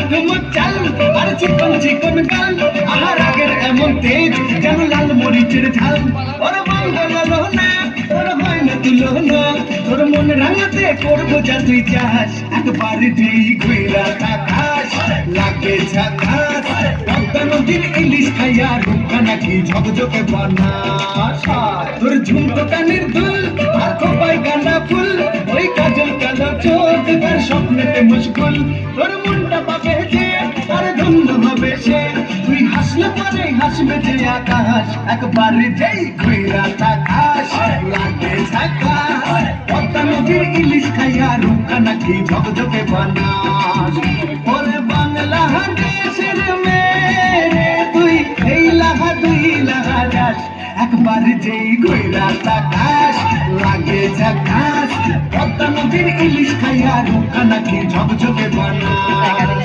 ঠুমক চাল আর চিকন চিকন গাল আহার আগের এমন তেজ যেন লাল মরিচের ঝাল ওর মন গেল না তোর হয় না তুলো না তোর মন রাঙাতে করব যা তুই চাস একবার যেই ঘুরা তাকাস লাগে পদ্মা নদীর ইলিশ খাইয়া রূপা নাকি ঝকঝকে বানাস তোর ঝুমকো কানের দুল আর খোপায় গাঁদা ফুল ওই কাজল কালো চোখ তার স্বপ্নেতে মুশকুল হাসবে যে আকাশ, একবার যেই ঘুরা তাকাশ। লাগে ঝাকাশ পদ্মা নদীর ইলিশ খাইয়া রূপা নাকি ঝকঝকে বানাস ওরে বাংলা দেশের মেয়ে তুই, এই লাহা দুই লাহা যাস একবার যেই ঘুরা তাকাস লাগে ঝাকাস পদ্মা নদীর ইলিশ খাইয়া রূপা নাকি ঝকঝকে বানাস